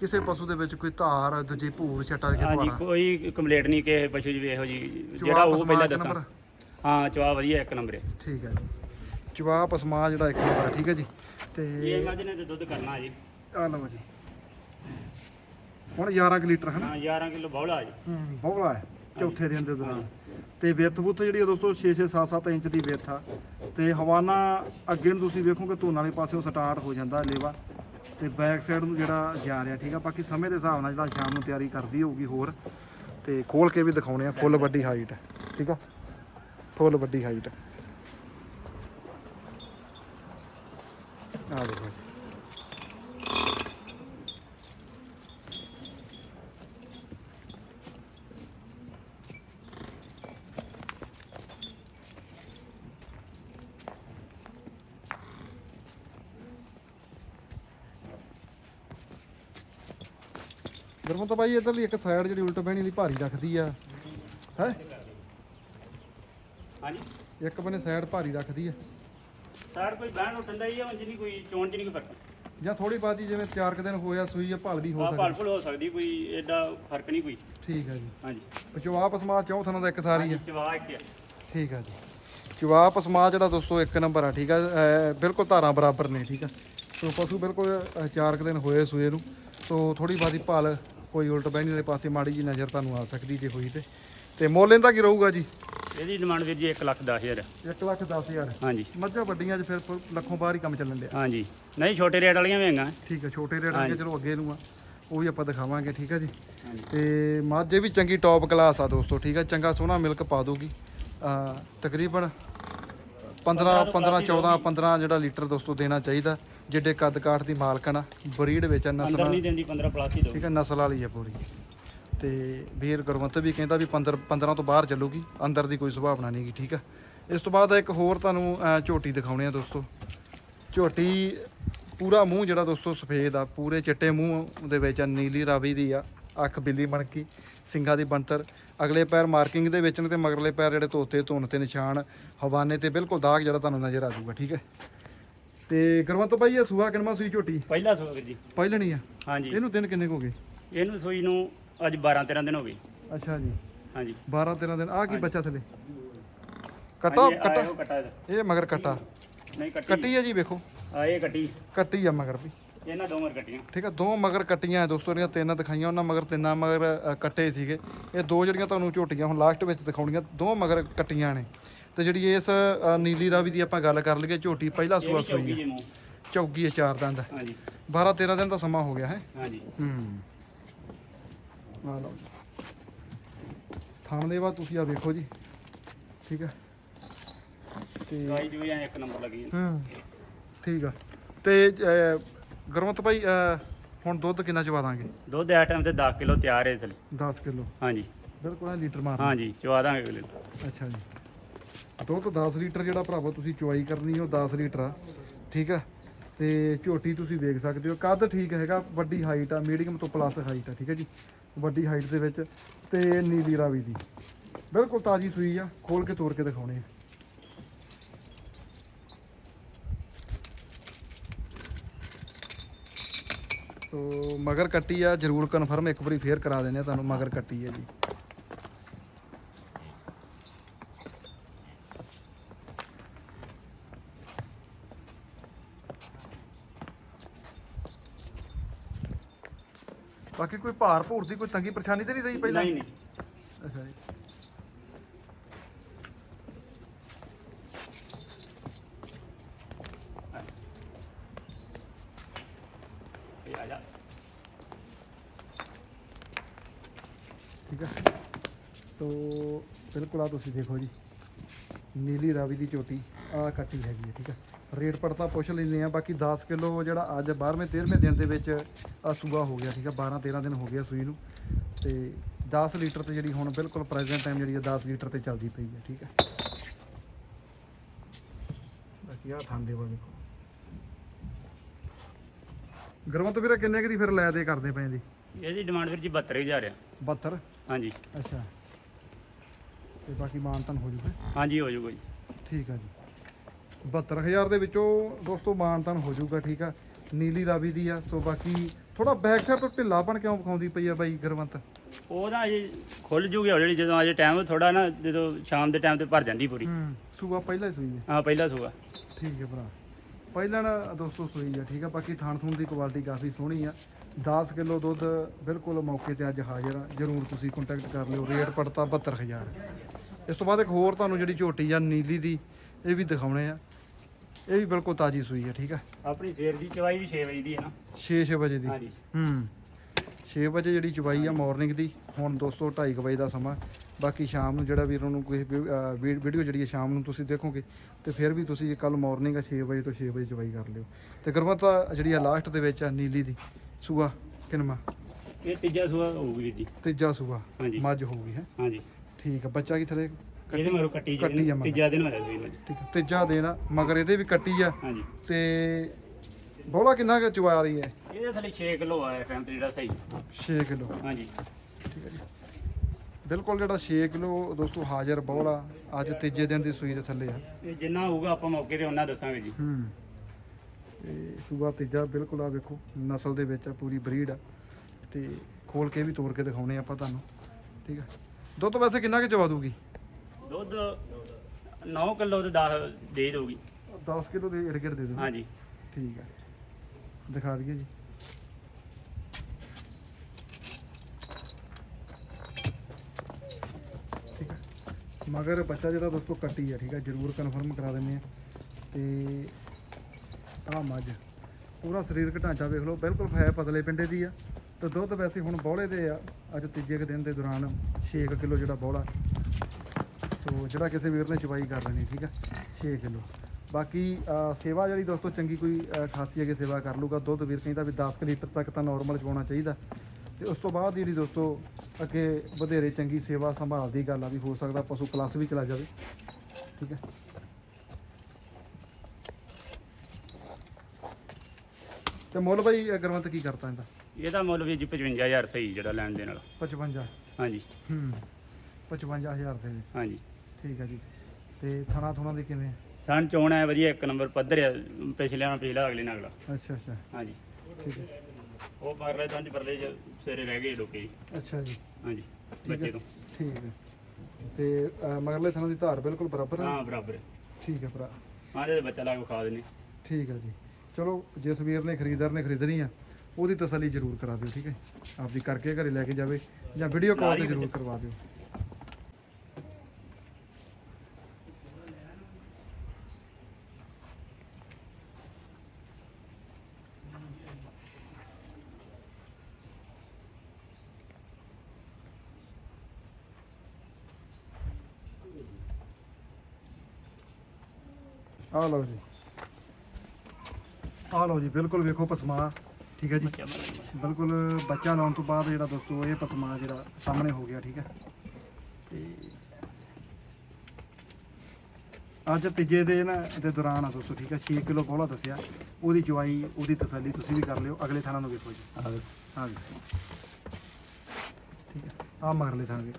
ਕਿਸੇ ਪਸ਼ੂ ਦੇ ਵਿੱਚ ਕੋਈ ਧਾਰ ਦੂਜੀ ਭੂਰ ਛਟਾ ਕੇ ਹਾਂਜੀ ਪਵਾੜਾ ਕੋਈ ਕੰਪਲੀਟ ਨਹੀਂ ਕਿ ਪਸ਼ੂ ਜੀ ਇਹੋ ਜੀ ਜਿਹੜਾ ਉਹ ਪਹਿਲਾਂ ਦੱਸਾਂ। ਹਾਂ ਚਵਾ ਵਧੀਆ ਇੱਕ ਨੰਬਰ ਹੈ। ਠੀਕ ਹੈ ਚਵਾ ਪਸਮਾ ਜਿਹੜਾ ਇੱਕ ਨੰਬਰ ਠੀਕ ਹੈ ਜੀ। ਤੇ ਇਹ ਮੱਝ ਨੇ ਤੇ ਦੁੱਧ ਕਰਨਾ ਜੀ। ਆ ਲਓ ਜੀ। ਹੁਣ 11 ਕੁ ਲੀਟਰ ਹਨ? ਹਾਂ 11 ਕਿਲੋ ਬੌਲਾ ਜੀ। ਹੂੰ ਬੋਲਾ ਹੈ ਚੌਥੇ ਦਿਨ ਦੇ ਦੌਰਾਨ। ਤੇ ਵਿੱਥ ਬੁੱਥ ਜਿਹੜੀ ਆ ਦੋਸਤੋ 6 6 7 7 ਇੰਚ ਦੀ ਵਿੱਥ ਆ। ਤੇ ਹਵਾਨਾ ਅੱਗੇ ਨੂੰ ਤੁਸੀਂ ਵੇਖੋਗੇ ਧੂਨ ਵਾਲੇ ਪਾਸਿਓਂ ਸਟਾਰਟ ਹੋ ਜਾਂਦਾ ਲੇਵਾ। ਤੇ ਬੈਕ ਸਾਈਡ ਨੂੰ ਜਿਹੜਾ ਜਾ ਰਿਹਾ ਠੀਕ ਆ? ਬਾਕੀ ਸਮੇਂ ਦੇ ਹਿਸਾਬ ਨਾਲ ਜਿਹੜਾ ਸ਼ਾਮ ਨੂੰ ਤਿਆਰੀ ਕਰਦੀ ਹੋਊਗੀ ਹੋਰ। ਤੇ ਖੋਲ ਕੇ ਵੀ ਦਿਖਾਉਣੇ ਆ ਫੁੱਲ ਵੱਡੀ ਹਾਈਟ ਠੀਕ ਆ? ਫੁੱਲ ਵੱਡੀ ਹਾਈਟ ਆ ਦੇਖੋ। ਜੀ। ਗੁਰਮਤ ਭਾਈ ਇਧਰਲੀ ਇੱਕ ਸਾਈਡ ਜਿਹੜੀ ਉਲਟ ਬਹਿਣੀ ਲਈ ਭਾਰੀ ਰੱਖਦੀ ਆ। ਹੈ? ਹਾਂਜੀ? ਇੱਕ ਬੰਨੇ ਸਾਈਡ ਭਾਰੀ ਰੱਖਦੀ ਆ। ਸਾਰ ਕੋਈ ਬਹਿਣ ਉੱਠਣ ਦਾ ਹੀ ਆ ਉਂਝ ਨਹੀਂ ਕੋਈ ਚੋਣ ਚ ਨਹੀਂ ਕੋਈ ਫ਼ਰਕ। ਜਾਂ ਥੋੜੀ ਬਾਤੀ ਜਿਵੇਂ ਚਾਰ ਕੁ ਦਿਨ ਹੋਇਆ ਸੂਈ ਆ ਭਲਦੀ ਹੋ ਆ ਸਕਦੀ। ਭਲਪੁਲ ਹੋ ਸਕਦੀ ਕੋਈ ਐਡਾ ਫ਼ਰਕ ਨਹੀਂ ਕੋਈ। ਠੀਕ ਹੈ ਜੀ। ਹਾਂਜੀ। ਚਵਾਪ ਸਮਾ ਚੌਂ ਥਾਂ ਦਾ ਇੱਕ ਸਾਰੀ ਆ। ਚਵਾ ਇੱਕ ਆ। ਠੀਕ ਆ ਜੀ। ਚਵਾਪ ਸਮਾ ਜਿਹੜਾ ਦੋਸਤੋ ਇੱਕ ਨੰਬਰ ਆ ਠੀਕ ਆ? ਬਿਲਕੁਲ ਧਾਰਾਂ ਬਰਾਬਰ ਨੇ ਠੀਕ ਆ? ਸੋ ਪਸ਼ੂ ਬਿਲਕੁਲ ਅਹ ਚਾਰ ਕੁ ਦਿਨ ਹੋਏ ਸੂਏ ਨੂੰ। ਸੋ ਥੋੜੀ ਬਾਤੀ ਭਾਲ ਕੋਈ ਉਲਟ ਬਹਿਣੀ ਦੇ ਪਾਸੇ ਮਾੜੀ ਜੀ ਨਜ਼ਰ ਤੁਹਾਨੂੰ ਆ ਸਕਦੀ ਜੇ ਹੋਈ ਤੇ। ਤੇ ਮੁੱਲ ਇਹਦਾ ਕੀ ਰਹੂਗਾ ਜੀ? ਇਹਦੀ ਡਿਮਾਂਡ ਵੀਰ ਜੀ 1 ਲੱਖ 10 ਹਜ਼ਾਰ। 1 ਲੱਖ 10 ਹਜ਼ਾਰ। ਹਾਂਜੀ। ਮੱਝਾਂ ਵੱਡੀਆਂ 'ਚ ਫਿਰ ਲੱਖੋਂ ਬਾਹਰ ਹੀ ਕੰਮ ਚੱਲਣ ਡਿਆ। ਹਾਂਜੀ। ਨਹੀਂ ਛੋਟੇ ਰੇਟ ਵਾਲੀਆਂ ਵੀ ਹੈਗੀਆਂ। ਠੀਕ ਹੈ ਛੋਟੇ ਰੇਟ ਅੱਗੇ ਚਲੋ ਅੱਗੇ ਨੂੰ ਆ। ਉਹ ਵੀ ਆਪਾਂ ਦਿਖਾਵਾਂਗੇ ਠੀਕ ਹੈ ਜੀ। ਤੇ ਮਾਝੇ ਵੀ ਚੰਗੀ ਟੌਪ ਕਲਾਸ ਆ ਦੋਸਤੋ ਠੀਕ ਹੈ? ਚੰਗਾ ਸੋਹਣਾ ਮਿਲਕ ਪਾ ਦੂਗੀ ਆ ਤਕਰੀਬਨ 15 15 14 15 ਜਿਹੜਾ ਲੀਟਰ ਦੋਸਤੋ ਦੇਣਾ ਚਾਹੀਦਾ ਜਿੱਡੇ ਕੱਦ ਕਾਠ ਦੀ ਮਾਲਕਣ ਆ ਬਰੀਡ ਵਿੱਚ ਆ, ਅੰਦਰ ਨਸਲ ਨਹੀਂ ਦਿੰਦੀ 15 ਪਲੱਸ ਹੀ ਦੋ ਠੀਕ ਹੈ ਨਸਲ ਵਾਲੀ ਆ ਪੂਰੀ। ਤੇ ਵੀਰ ਗੁਰਵੰਤ ਵੀ ਕਹਿੰਦਾ ਵੀ 15 15 ਤੋਂ ਬਾਹਰ ਚੱਲੂਗੀ ਅੰਦਰ ਦੀ ਕੋਈ ਸੁਭਾਵਨਾ ਨਹੀਂਗੀ ਠੀਕ ਆ। ਇਸ ਤੋਂ ਬਾਅਦ ਇੱਕ ਹੋਰ ਤੁਹਾਨੂੰ ਝੋਟੀ ਦਿਖਾਉਣੇ ਆ ਦੋਸਤੋ। ਝੋਟੀ ਪੂਰਾ ਮੂੰਹ ਜਿਹੜਾ ਦੋਸਤੋ ਸਫੇਦ ਆ ਪੂਰੇ ਚਿੱਟੇ ਮੂੰਹ ਦੇ ਵਿੱਚ ਆ ਨੀਲੀ ਰਾਵੀ ਦੀ ਆ। ਅੱਖ ਬਿੱਲੀ ਮਣਕੀ ਸਿੰਗਾ ਦੀ ਬੰਤਰ ਅਗਲੇ ਪੈਰ ਮਾਰਕਿੰਗ ਦੇ ਵਿੱਚ ਨੇ ਤੇ ਮਗਰਲੇ ਪੈਰ ਜਿਹੜੇ ਧੋਤੇ ਧੁੰਨ ਤੇ ਨਿਸ਼ਾਨ ਹਵਾਨੇ ਤੇ ਬਿਲਕੁਲ ਦਾਗ ਜਿਹੜਾ ਤੁਹਾਨੂੰ ਨਜ਼ਰ ਆ ਜਾਊਗਾ ਠੀਕ ਹੈ? ਤੇ ਗੁਰਵੰਤ ਭਾਈ ਇਹ ਸੂਆ ਕਿਨਮਾ ਸੂਈ ਝੋਟੀ? ਪਹਿਲਾ ਸੋ ਵੀਰ ਜੀ। ਪਹਿਲਣੀ ਆ। ਹਾਂਜੀ। ਇਹਨੂੰ ਦਿਨ ਕਿੰਨੇ ਕੁ ਹੋ ਗਏ? ਇਹਨੂੰ ਸੂਈ ਨੂੰ ਅੱਜ 12 13 ਦਿਨ ਹੋ ਗਏ। ਅੱਛਾ ਜੀ। ਹਾਂਜੀ। 12 13 ਦਿਨ। ਆ ਕੀ ਬੱਚਾ ਥਲੇ? ਕਟਾ ਕਟਾ। ਇਹੋ ਮਗਰ ਕਟਾ। ਨਹੀਂ ਕੱਟੀ। ਕੱਟੀ ਆ ਜੀ ਵੇਖੋ। ਆ ਇਹ ਕੱਟੀ। ਕੱਟੀ ਆ ਮਗਰ ਵੀ। ਇਹਨਾਂ ਦੋਵਾਂ ਕੱਟੀਆਂ। ਠੀਕ ਆ ਦੋ ਮਗਰ ਕੱਟੀਆਂ ਆ ਦੋਸਤੋ ਦੀਆਂ ਤਿੰਨ ਦਿਖਾਈਆਂ ਉਹਨਾਂ ਮਗਰ ਤਿੰਨਾਂ ਮਗਰ ਅ, ਕੱਟੇ ਸੀਗੇ। ਇਹ ਦੋ ਜਿਹੜੀਆਂ ਤੁਹਾਨੂੰ ਝੋਟੀਆਂ ਹੁਣ ਲਾਸਟ ਵਿੱਚ ਦਿਖਾਉਣੀਆਂ ਦੋ ਮਗਰ ਕੱਟੀਆਂ ਨੇ। ਤੇ ਜਿਹੜੀ ਇਸ ਅ, ਨੀਲੀ ਰਾਵੀ ਦੀ ਆਪਾਂ ਗੱਲ ਕਰ ਲਈਏ ਝੋਟੀ ਪਹਿਲਾ ਸੂਆ ਸੂਈ ਚੌਕੀ ਹੈ ਜੇ ਮੂੰਹ। ਚੌਗੀ ਹੈ ਚਾਰ ਦੰਦ ਹਾਂਜੀ। 12 13 ਦਿਨ ਦਾ ਸਮਾਂ ਹੋ ਗਿਆ ਹੈ? ਹਾਂਜੀ। ਹੂੰ। ਆ ਲਓ ਥਾਣ ਦੇ ਬਾਅਦ ਤੁਸੀਂ ਆ ਵੇਖੋ ਜੀ। ਠੀਕ ਹੈ ਤੇ ਗਾਈ ਜੋ ਐ ਇੱਕ ਨੰਬਰ ਲੱਗੀ ਹੈ। ਹੂੰ। ਠੀਕ ਆ। ਤੇ ਅਹ, ਗੁਰਮਤ ਭਾਈ ਅਹ, ਹੁਣ ਦੁੱਧ ਕਿੰਨਾ ਚਵਾ ਦਾਂਗੇ? ਦੁੱਧ ਇਸ ਟਾਈਮ ਤੇ 10 ਕਿਲੋ ਤਿਆਰ ਹੈ ਥਲੇ 10 ਕਿਲੋ? ਹਾਂਜੀ। ਬਿਲਕੁਲ ਐਂ ਲੀਟਰ ਮਾਰ ਹਾਂਜੀ ਚਵਾ ਦਾਂਗੇ ਅਗਲੇ ਅੱਛਾ ਜੀ। ਦੁੱਧ 10 ਲੀਟਰ ਜਿਹੜਾ ਭਰਾਵੋ ਤੁਸੀਂ ਚੁਆਈ ਕਰਨੀ ਉਹ 10 ਲੀਟਰ ਆ। ਠੀਕ ਆ? ਤੇ ਝੋਟੀ ਤੁਸੀਂ ਵੇਖ ਸਕਦੇ ਹੋ। ਕੱਦ ਠੀਕ ਹੈਗਾ ਵੱਡੀ ਹਾਈਟ ਆ ਮੀਡੀਅਮ ਤੋਂ ਪਲੱਸ ਹਾਈਟ ਆ ਠੀਕ ਹੈ ਜੀ? ਵੱਡੀ ਹਾਈਟ ਦੇ ਵਿੱਚ ਤੇ ਨੀਲੀ ਰਾਵੀ ਦੀ। ਬਿਲਕੁਲ ਤਾਜੀ ਸੂਈ ਆ ਖੋਲ ਕੇ ਤੋੜ ਕੇ ਦਿਖਾਉਣੇ ਆ। ਸੋ ਮਗਰ ਕੱਟੀ ਆ ਜਰੂਰ ਕਨਫਰਮ ਇੱਕ ਵਾਰੀ ਫੇਰ ਕਰਾ ਦਿੰਦੇ ਆ ਤੁਹਾਨੂੰ ਮਗਰ ਕੱਟੀ ਆ ਜੀ। ਬਾਕੀ ਕੋਈ ਭਾਰ ਭੂਰ ਦੀ ਕੋਈ ਤੰਗੀ ਪਰੇਸ਼ਾਨੀ ਤੇ ਨਹੀਂ ਰਹੀ ਪਹਿਲਾਂ? ਨਹੀਂ ਨਹੀਂ ਅੱਛਾ ਜੀ ਇਹ ਆ ਜਾ ਠੀਕ ਹੈ ਸੋ ਆ ਤੁਸੀਂ ਦੇਖੋ ਜੀ। ਨੀਲੀ ਰਾਵੀ ਦੀ ਚੋਟੀ ਆ ਕੱਟੀ ਹੈਗੀ ਹੈ ਠੀਕ ਹੈ। ਰੇਟ ਪੜਤਾ ਪੁੱਛ ਲੈਂਦੇ ਆ ਬਾਕੀ 10 ਕਿਲੋ ਜਿਹੜਾ ਅੱਜ 12ਵੇਂ 13ਵੇਂ ਦਿਨ ਦੇ ਵਿੱਚ ਆ ਸੂਆ ਹੋ ਗਿਆ ਠੀਕ ਹੈ। 12 13 ਦਿਨ ਹੋ ਗਿਆ ਸੂਈ ਨੂੰ। ਤੇ 10 ਲੀਟਰ ਤੇ ਜਿਹੜੀ ਹੁਣ ਬਿਲਕੁਲ ਪ੍ਰੈਜ਼ੈਂਟ ਟਾਈਮ ਜਿਹੜੀ ਹੈ 10 ਲੀਟਰ ਤੇ ਚੱਲਦੀ ਪਈ ਹੈ ਠੀਕ ਹੈ। ਬਾਕੀ ਆ ਠੰਡੇ ਵਾ ਵੇਖੋ ਗਰਮਤ ਵੀਰੇ ਕਿੰਨੇ ਕੁ ਦੀ ਫਿਰ ਲੈ ਦੇ ਕਰਦੇ ਪਏ ਜੀ? ਇਹਦੀ ਡਿਮਾਂਡ ਵੀਰ ਜੀ 72000 ਆ। 72 ਹਾਂਜੀ। ਅੱਛਾ। ਤੇ ਬਾਕੀ ਮਾਨਤਨ ਹੋ ਜੂਗਾ ਹਾਂਜੀ ਹੋ ਜਾਊਗਾ ਜੀ। ਠੀਕ ਆ ਜੀ। 72000 ਦੇ ਵਿੱਚੋਂ ਦੋਸਤੋ ਮਾਨਤਨ ਹੋ ਜਾਊਗਾ ਠੀਕ ਆ। ਨੀਲੀ ਰਾਵੀ ਦੀ ਆ ਸੋ ਬਾਕੀ ਥੋੜਾ ਬੈਕ ਸਾਈਡ ਤੋਂ ਢਿੱਲਾਪਣ ਕਿਉਂ ਵਿਖਾਉਂਦੀ ਪਈ ਆ ਬਾਈ ਗੁਰਵੰਤ? ਉਹ ਨਾ ਅਜੇ ਖੁੱਲ ਜੂਗੀ ਹੌਲੀ ਹੌਲੀ ਜਦੋਂ ਅਜੇ ਟਾਈਮ ਥੋੜਾ ਨਾ ਜਦੋਂ ਸ਼ਾਮ ਦੇ ਟਾਈਮ ਤੇ ਭਰ ਜਾਂਦੀ ਪੂਰੀ। ਹੂੰ ਸੂਆ ਪਹਿਲਾਂ ਹੀ ਸੂਈ ਹੈ ਹਾਂ ਪਹਿਲਾ ਸੂਆ। ਠੀਕ ਹੈ ਭਰਾ। ਪਹਿਲਾਂ ਨਾ ਦੋਸਤੋ ਸੂਈ ਆ ਠੀਕ ਆ। ਬਾਕੀ ਥਾਣ ਥੂਣ ਦੀ ਕੁਆਲਿਟੀ ਕਾਫੀ ਸੋਹਣੀ ਆ। 10 ਕਿਲੋ ਦੁੱਧ ਬਿਲਕੁਲ ਮੌਕੇ ਤੇ ਅੱਜ ਹਾਜ਼ਰ ਆ। ਜਰੂਰ ਤੁਸੀਂ ਕੰਟੈਕਟ ਕਰ ਲਿਓ। ਰੇਟ ਪੜਤਾ 72000 ਇਸ ਤੋਂ ਬਾਅਦ ਇੱਕ ਹੋਰ ਤੁਹਾਨੂੰ ਜਿਹੜੀ ਝੋਟੀ ਆ ਨੀਲੀ ਦੀ ਇਹ ਵੀ ਦਿਖਾਉਣੇ ਆ। ਇਹ ਵੀ ਬਿਲਕੁਲ ਤਾਜੀ ਸੂਈ ਆ ਠੀਕ ਆ? ਆਪਣੀ ਸਵੇਰ ਦੀ ਚਵਾਈ ਵੀ 6 ਵਜੇ ਦੀ ਹੈ ਨਾ? 6-6 ਵਜੇ ਦੀ। ਹਾਂਜੀ। ਹੂੰ। 6 ਵਜੇ ਜਿਹੜੀ ਚਵਾਈ ਆ ਮਾਰਨਿੰਗ ਦੀ ਹੁਣ ਦੋਸਤੋ 2:30 ਵਜੇ ਦਾ ਸਮਾਂ। ਬਾਕੀ ਸ਼ਾਮ ਨੂੰ ਜਿਹੜਾ ਵੀਰ ਨੂੰ ਕੋਈ ਵੀਡੀਓ ਜਿਹੜੀ ਹੈ ਸ਼ਾਮ ਨੂੰ ਤੁਸੀਂ ਦੇਖੋਗੇ ਤੇ ਫਿਰ ਵੀ ਤੁਸੀਂ ਕੱਲ ਮਾਰਨਿੰਗ ਆ 6 ਵਜੇ ਤੋਂ 6 ਵਜੇ ਚਵਾਈ ਕਰ ਲਿਓ। ਤੇ ਗੁਰਮਤਾ ਜਿਹੜੀ ਆ ਲਾਸਟ ਦੇ ਵਿੱਚ ਆ ਨੀਲੀ ਦੀ ਸੂਆ ਕਿਨਮਾ ਇਹ ਤੀਜਾ ਸੂਆ ਹੋਊਗੀ ਜੀ। ਤੀਜਾ ਸੂਆ ਮੱਝ ਹੋਊਗੀ ਹੈ? ਹਾਂਜੀ। ਠੀਕ ਆ ਬੱਚਾ ਕੀ ਥਲੇ ਇਹਦੇ ਮਗਰੋਂ ਕੱਟੀ ਕੱਟੀ ਆ ਮਗਰ। ਤੀਜਾ ਦਿਨ ਸੀ ਮੱਝ ਠੀਕ ਆ ਤੀਜਾ ਦੇਣਾ ਮਗਰ ਇਹਦੇ ਵੀ ਕੱਟੀ ਆ। ਹਾਂਜੀ। ਤੇ ਬੋਲਾ ਕਿੰਨਾ ਕੁ ਚਵਾ ਰਹੀ ਹੈ? ਇਹਦੇ ਥੱਲੇ 6 ਕਿਲੋ ਆਇਆ ਟਾਈਮ ਤੇ ਜਿਹੜਾ ਸਹੀ। 6 ਕਿਲੋ। ਹਾਂਜੀ। ਠੀਕ ਹੈ ਜੀ। ਬਿਲਕੁਲ ਜਿਹੜਾ 6 ਕਿਲੋ ਦੋਸਤੋ ਹਾਜ਼ਰ ਬੋਲਾ ਅੱਜ ਤੀਜੇ ਦਿਨ ਦੀ ਸੂਈ ਦੇ ਥੱਲੇ ਆ। ਇਹ ਜਿੰਨਾ ਹੋਊਗਾ ਆਪਾਂ ਮੌਕੇ ਤੇ ਉਹਨਾਂ ਦੱਸਾਂਗੇ ਜੀ। ਹੂੰ। ਤੇ ਸੂਆ ਤੀਜਾ ਬਿਲਕੁਲ ਆ ਵੇਖੋ ਨਸਲ ਦੇ ਵਿੱਚ ਆ ਪੂਰੀ ਬਰੀਡ ਆ। ਤੇ ਖੋਲ ਕੇ ਵੀ ਤੋੜ ਕੇ ਦਿਖਾਉਣੇ ਆਪਾਂ ਤੁਹਾਨੂੰ। ਠੀਕ ਆ। ਦੁੱਧ ਵੈਸੇ ਕਿੰਨਾ ਕੁ ਚਵਾ ਦੂਗੀ ਦੁੱਧ 9 ਕਿਲੋ ਤੇ 10 ਦੇ ਦਊਗੀ। 10 ਕਿਲੋ ਦੇ ਇਰਗੜ ਦੇ ਦੂਗੀ ਹਾਂਜੀ। ਠੀਕ ਆ। ਦਿਖਾ ਦਈਏ ਜੀ। ਠੀਕ ਆ। ਮਗਰ ਬੱਚਾ ਜਿਹੜਾ ਦੋਸਤੋ ਕੱਟੀ ਆ ਠੀਕ ਆ ਜਰੂਰ ਕਨਫਰਮ ਕਰਾ ਦਿੰਨੇ ਆ। ਤੇ ਆ ਮੱਝ। ਪੂਰਾ ਸਰੀਰਕ ਢਾਂਚਾ ਵੇਖ ਲਓ ਬਿਲਕੁਲ ਹੈ ਪਤਲੇ ਪਿੰਡੇ ਦੀ ਆ। ਤੇ ਦੁੱਧ ਵੈਸੇ ਹੁਣ ਬੌਲੇ ਦੇ ਆ ਅੱਜ ਤੀਜੇ ਦਿਨ ਦੇ ਦੌਰਾਨ 6 ਕਿਲੋ ਜਿਹੜਾ ਬੌਲਾ। ਸੋ ਜਿਹੜਾ ਕਿਸੇ ਵੀਰ ਨੇ ਚਵਾਈ ਕਰ ਲੈਣੀ ਠੀਕ ਆ? 6 ਕਿਲੋ। ਬਾਕੀ ਸੇਵਾ ਜਿਹੜੀ ਦੋਸਤੋ ਚੰਗੀ ਕੋਈ ਖਾਸੀ ਅਗੇ ਸੇਵਾ ਕਰ ਲੂਗਾ। ਦੁੱਧ ਵੀਰ ਕਹਿੰਦਾ ਵੀ 10 ਕੁ ਲੀਟਰ ਤੱਕ ਤਾਂ ਨਾਰਮਲ ਚਵਾਉਣਾ ਚਾਹੀਦਾ। ਤੇ ਉਸ ਤੋਂ ਬਾਅਦ ਜਿਹੜੀ ਦੋਸਤੋ ਅੱਗੇ ਵਧੇਰੇ ਚੰਗੀ ਸੇਵਾ ਸੰਭਾਲ ਦੀ ਗੱਲ ਆ ਵੀ ਹੋ ਸਕਦਾ ਪਸ਼ੂ ਕਲਾਸ ਵੀ ਚਲਾ ਜਾਵੇ। ਠੀਕ ਹੈ ਤੇ ਮੁੱਲ ਭਾਈ ਗੁਰਵੰਤ ਕੀ ਕਰਤਾ ਇਹਦਾ? ਇਹਦਾ ਮੁੱਲ ਵੀ ਜੀ 55000 ਸਹੀ ਜਿਹੜਾ ਲੈਣ ਦੇ ਨਾਲ 55 ਹਾਂਜੀ। ਹੂੰ 55000 ਦੇ ਵਿੱਚ। ਹਾਂਜੀ। ਠੀਕ ਹੈ ਜੀ। ਤੇ ਥਣਾ ਥੁਣਾ ਦੇ ਕਿਵੇਂ? ਸਨ ਚੋਣ ਹੈ ਵਧੀਆ ਇੱਕ ਨੰਬਰ ਪੱਧਰ ਆ ਪਿਛਲੇ ਨਾਲ ਪਿਛਲਾ ਅਗਲੇ ਨਾਲ ਅਗਲਾ। ਅੱਛਾ ਅੱਛਾ। ਹਾਂਜੀ। ਠੀਕ ਹੈ ਉਹ ਪਰਲੇ ਤੋਂ ਪਰਲੇ ਚ ਸਵੇਰੇ ਰਹਿ ਗਏ ਲੋਕੀ। ਅੱਛਾ ਜੀ। ਹਾਂਜੀ ਠੀਕ ਬੱਚੇ ਹੈ ਤੋਂ। ਠੀਕ ਹੈ ਤੇ ਅ, ਮਗਰਲੇ ਥਣਾ ਦੀ ਧਾਰ ਬਿਲਕੁਲ ਬਰਾਬਰ ਹੈ ਹਾਂ ਬਰਾਬਰ। ਹੈ। ਠੀਕ ਹੈ ਭਰਾ। ਹਾਂ ਇਹਦੇ ਬੱਚਾ ਲਾ ਕੇ ਖਾ ਦੇਣੇ ਠੀਕ ਹੈ ਜੀ। ਚਲੋ ਜਿਸ ਵੀਰ ਨੇ ਖਰੀਦਦਾਰ ਨੇ ਖਰੀਦਣੀ ਆ ਉਹਦੀ ਤਸੱਲੀ ਜ਼ਰੂਰ ਕਰਾ ਦਿਓ ਠੀਕ ਹੈ? ਆਪਦੀ ਕਰਕੇ ਘਰੇ ਲੈ ਕੇ ਜਾਵੇ। ਜਾਂ ਵੀਡੀਓ ਕਾਲ ਤੇ ਜ਼ਰੂਰ ਕਰਵਾ ਦਿਓ ਆ ਲਓ ਜੀ ਆ ਲਓ ਜੀ ਬਿਲਕੁਲ ਵੇਖੋ ਪਸਮਾ ਠੀਕ ਹੈ ਜੀ ਬੱਚਾ ਮਰ ਬਿਲਕੁਲ ਬੱਚਾ ਲਾਉਣ ਤੋਂ ਬਾਅਦ ਜਿਹੜਾ ਦੋਸਤੋ ਇਹ ਪਸਮਾ ਜਿਹੜਾ ਸਾਹਮਣੇ ਹੋ ਗਿਆ ਠੀਕ ਹੈ? ਤੇ ਅੱਜ ਤੀਜੇ ਦੇ ਨਾ ਦੇ ਦੌਰਾਨ ਆ ਦੋਸਤੋ ਠੀਕ ਹੈ? 6 ਕਿਲੋ ਕੋਲਾ ਦੱਸਿਆ। ਉਹਦੀ ਚਵਾਈ ਉਹਦੀ ਤਸੱਲੀ ਤੁਸੀਂ ਵੀ ਕਰ ਲਿਓ। ਅਗਲੇ ਥਾਣਾ ਨੂੰ ਵੇਖੋ ਜੀ। ਆ ਵੇਖੋ ਠੀਕ ਹੈ? ਆ ਮਾਰ ਲੈ ਥਾਂਗੇ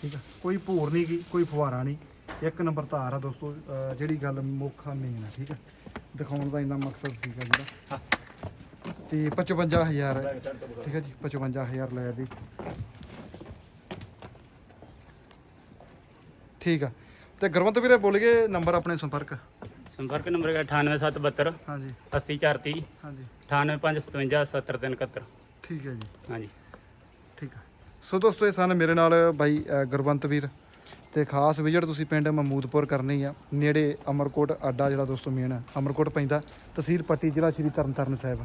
ਠੀਕ ਹੈ? ਕੋਈ ਭੂਰ ਨਹੀਂ ਗੀ ਕੋਈ ਫੁਹਾਰਾ ਨਹੀਂ। ਇੱਕ ਨੰਬਰ ਧਾਰ ਆ ਦੋਸਤੋ ਜਿਹੜੀ ਗੱਲ ਮੁੱਖ ਮੇਨ ਆ ਠੀਕ ਹੈ? ਦਿਖਾਉਣ ਦਾ ਇੰਨਾ ਮਕਸਦ ਸੀਗਾ ਜਿਹੜਾ। ਤੇ 55000 ਹੈ। ਠੀਕ ਹੈ ਜੀ 55000 ਲੈ ਦੀ। ਠੀਕ ਆ। ਤੇ ਗੁਰਵੰਤ ਵੀਰੇ ਬੋਲ ਗਏ ਨੰਬਰ ਆਪਣੇ ਸੰਪਰਕ। ਸੰਪਰਕ ਨੰਬਰ ਹੈ 98772 ਹਾਂਜੀ। 80430 ਹਾਂਜੀ। 98557 70371 ਠੀਕ ਹੈ ਜੀ। ਹਾਂਜੀ। ਠੀਕ ਆ। ਸੋ ਦੋਸਤੋ ਇਹ ਸਨ ਮੇਰੇ ਨਾਲ ਬਾਈ ਗੁਰਵੰਤ ਵੀਰ। ਤੇ ਖਾਸ ਵਿਜ਼ਿਟ ਤੁਸੀਂ ਪਿੰਡ ਮਮੂਦਪੁਰ ਕਰਨੀ ਆ। ਨੇੜੇ ਅਮਰਕੋਟ ਅੱਡਾ ਜਿਹੜਾ ਦੋਸਤੋ ਮੇਨ ਅਮਰਕੋਟ ਪੈਂਦਾ ਤਹਿਸੀਲ ਪੱਟੀ ਜ਼ਿਲ੍ਹਾ ਸ਼੍ਰੀ ਤਰਨਤਾਰਨ ਸਾਹਿਬ।